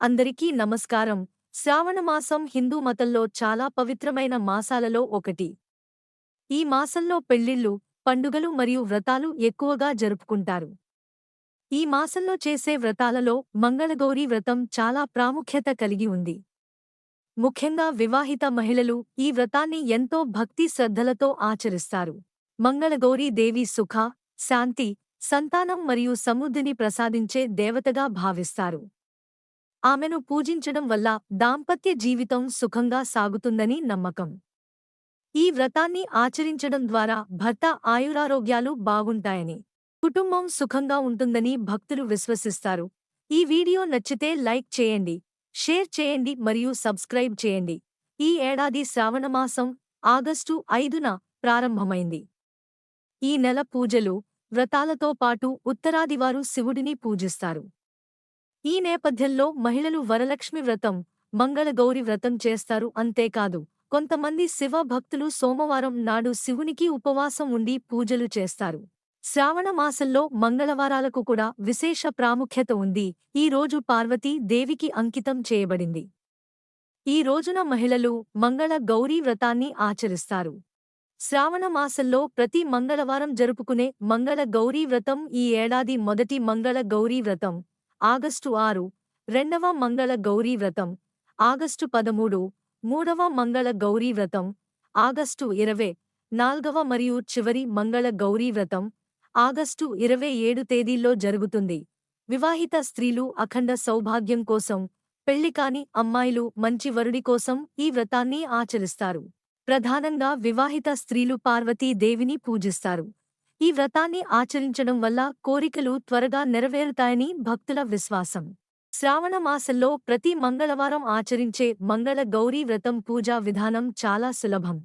అందరికీ నమస్కారం. శ్రావణమాసం హిందూ మతంలో చాలా పవిత్రమైన మాసాలలో ఒకటి. ఈ మాసంలో పెళ్ళిళ్ళు పండుగలు మరియు వ్రతాలు ఎక్కువగా జరుపుకుంటారు. ఈ మాసంలో చేసే వ్రతాలలో మంగళగౌరీ వ్రతం చాలా ప్రాముఖ్యత కలిగి ఉంది. ముఖ్యంగా వివాహిత మహిళలు ఈ వ్రతాన్ని ఎంతో భక్తి శ్రద్ధలతో ఆచరిస్తారు. మంగళగౌరీ దేవి సుఖ శాంతి సంతానం మరియు సమృద్ధిని ప్రసాదించే దేవతగా భావిస్తారు. ఆమెను పూజించడం వల్ల దాంపత్య జీవితం సుఖంగా సాగుతుందని నమ్మకం. ఈ వ్రతాన్ని ఆచరించడం ద్వారా భర్త ఆయురారోగ్యాలు బాగుంటాయని కుటుంబం సుఖంగా ఉంటుందని భక్తులు విశ్వసిస్తారు. ఈ వీడియో నచ్చితే లైక్ చేయండి షేర్ చేయండి మరియు సబ్స్క్రైబ్ చేయండి. ఈ ఏడాది శ్రావణమాసం ఆగస్టు ఐదున ప్రారంభమైంది. ఈ నెల పూజలు వ్రతాలతో పాటు ఉత్తరాదివారు శివుడిని పూజిస్తారు. ఈ నేపథ్యంలో మహిళలు వరలక్ష్మి వ్రతం మంగళగౌరి వ్రతం చేస్తారు అంతేకాదు. కొంతమంది శివ భక్తులు సోమవారం నాడు శివునికి ఉపవాసం ఉండి పూజలు చేస్తారు. శ్రావణ మాసంలో మంగళవారాలకు కూడా విశేష ప్రాముఖ్యత ఉంది. ఈ రోజు పార్వతీ దేవికి అంకితం చేయబడింది. ఈ రోజున మహిళలు మంగళ గౌరీ వ్రతాన్ని ఆచరిస్తారు. శ్రావణ మాసంలో ప్రతి మంగళవారం జరుపుకునే మంగళ గౌరీ వ్రతం ఈ ఏడాది మొదటి మంగళ గౌరీ వ్రతం. ఆగస్టు ఆరు రెండవ మంగళ గౌరీ వ్రతం. ఆగస్టు పదమూడు మూడవ మంగళ గౌరీ వ్రతం. ఆగస్టు ఇరవై నాల్గవ మరియు చివరి మంగళ గౌరీ వ్రతం. ఆగస్టు ఇరవై ఏడు తేదీల్లో జరుగుతుంది. వివాహిత స్త్రీలు అఖండ సౌభాగ్యం కోసం పెళ్ళికాని అమ్మాయిలు మంచి వరుడి కోసం ఈ వ్రతాన్ని ఆచరిస్తారు. ప్రధానంగా వివాహిత స్త్రీలు పార్వతీ దేవిని పూజిస్తారు. ఈ వ్రతాన్ని ఆచరించడం వల్ల కోరికలు త్వరగా నెరవేరుతాయని భక్తుల విశ్వాసం. శ్రావణ మాసంలో ప్రతి మంగళవారం ఆచరించే మంగళ గౌరీ వ్రతం పూజా విధానం చాలా సులభం.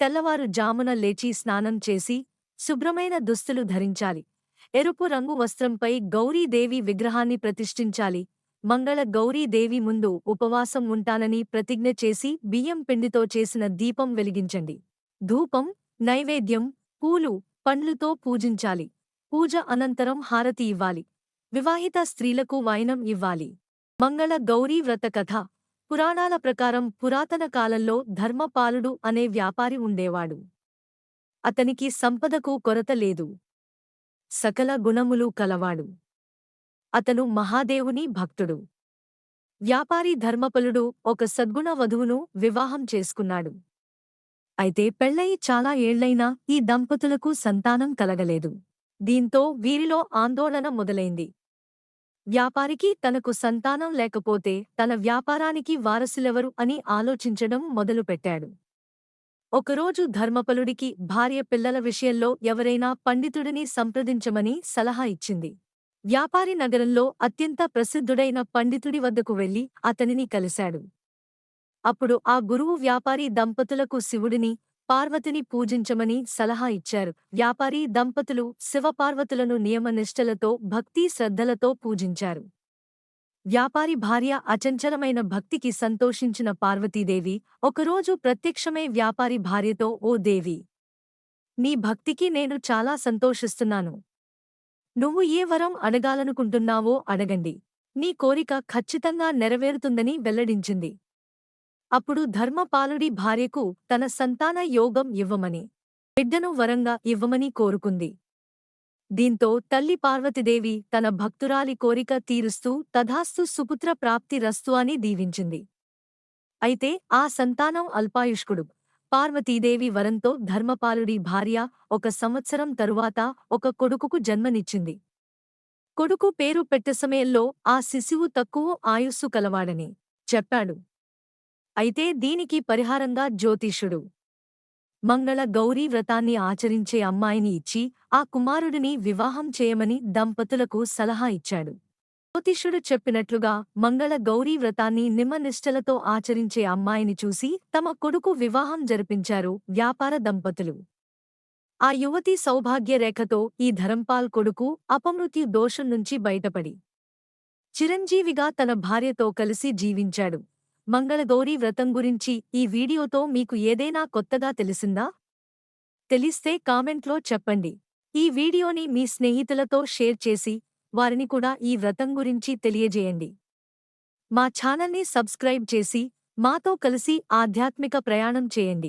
తెల్లవారు జామున లేచి స్నానం చేసి శుభ్రమైన దుస్తులు ధరించాలి. ఎరుపు రంగు వస్త్రంపై గౌరీదేవి విగ్రహాన్ని ప్రతిష్ఠించాలి. మంగళ గౌరీదేవి ముందు ఉపవాసం ఉంటానని ప్రతిజ్ఞ చేసి బియ్యం పిండితో చేసిన దీపం వెలిగించండి. ధూపం నైవేద్యం పూలు పండ్లుతో పూజించాలి. పూజ అనంతరం హారతి ఇవ్వాలి. వివాహిత స్త్రీలకు వైనం ఇవ్వాలి. మంగళ గౌరీ వ్రత కథ. పురాణాల ప్రకారం పురాతన కాలంలో ధర్మపాలుడు అనే వ్యాపారి ఉండేవాడు. అతనికి సంపదకు కొరత లేదు. సకల గుణములు కలవాడు. అతను మహాదేవుని భక్తుడు. వ్యాపారి ధర్మపలుడు ఒక సద్గుణ వధువును వివాహం చేసుకున్నాడు. అయితే పెళ్ళయి చాలా ఏళ్ళైనా ఈ దంపతులకు సంతానం కలగలేదు. దీంతో వీరిలో ఆందోళన మొదలైంది. వ్యాపారికి తనకు సంతానం లేకపోతే తన వ్యాపారానికి వారసులెవరు అని ఆలోచించడం మొదలుపెట్టాడు. ఒకరోజు ధర్మపలుడికి భార్య పిల్లల విషయంలో ఎవరైనా పండితుడిని సంప్రదించమని సలహా ఇచ్చింది. వ్యాపారి నగరంలో అత్యంత ప్రసిద్ధుడైన పండితుడి వద్దకు వెళ్ళి అతనిని కలిశాడు. అప్పుడు ఆ గురువు వ్యాపారి దంపతులకు శివుడిని పార్వతిని పూజించమని సలహా ఇచ్చారు. వ్యాపారి దంపతులు శివపార్వతులను నియమనిష్టలతో భక్తి శ్రద్ధలతో పూజించారు. వ్యాపారి భార్య అచంచలమైన భక్తికి సంతోషించిన పార్వతీదేవి ఒకరోజు ప్రత్యక్షమే వ్యాపారి భార్యతో ఓ దేవి! నీ భక్తికి నేను చాలా సంతోషిస్తున్నాను. నువ్వు ఏ వరం అడగాలనుకుంటున్నావో అడగండి. నీ కోరిక ఖచ్చితంగా నెరవేరుతుందని వెల్లడించింది. అప్పుడు ధర్మపాలుడి భార్యకు తన సంతాన యోగం ఇవ్వమని బిడ్డను వరంగా ఇవ్వమని కోరుకుంది. దీంతో తల్లి పార్వతీదేవి తన భక్తురాలి కోరిక తీరుస్తూ తథాస్తు సుపుత్ర ప్రాప్తి రస్తు అని దీవించింది. అయితే ఆ సంతానం అల్పాయుష్కుడు. పార్వతీదేవి వరంతో ధర్మపాలుడి భార్య ఒక సంవత్సరం తరువాత ఒక కొడుకుకు జన్మనిచ్చింది. కొడుకు పేరు పెట్ట సమయంలో ఆ శిశువు తక్కువ ఆయుస్సు కలవాడని చెప్పాడు. అయితే దీనికి పరిహారంగా జ్యోతిషుడు మంగళ గౌరీ వ్రతాన్ని ఆచరించే అమ్మాయిని ఇచ్చి ఆ కుమారుడిని వివాహం చేయమని దంపతులకు సలహా ఇచ్చాడు. జ్యోతిషుడు చెప్పినట్లుగా మంగళ గౌరీ వ్రతాన్ని నిమ్మనిష్టలతో ఆచరించే అమ్మాయిని చూసి తమ కొడుకు వివాహం జరిపించారు వ్యాపార దంపతులు. ఆ యువతి సౌభాగ్యరేఖతో ఈ ధరంపాల్ కొడుకు అపమృత్యు దోషం నుంచి బయటపడి చిరంజీవిగా తన భార్యతో కలిసి జీవించాడు. మంగళగౌరీ వ్రతం గురించి ఈ వీడియోతో మీకు ఏదైనా కొత్తగా తెలిసిందా? తెలిస్తే కామెంట్లో చెప్పండి. ఈ వీడియోని మీ స్నేహితులతో షేర్ చేసి వారిని కూడా ఈ వ్రతం గురించి తెలియజేయండి. మా ఛానల్ని సబ్స్క్రైబ్ చేసి మాతో కలిసి ఆధ్యాత్మిక ప్రయాణం చేయండి.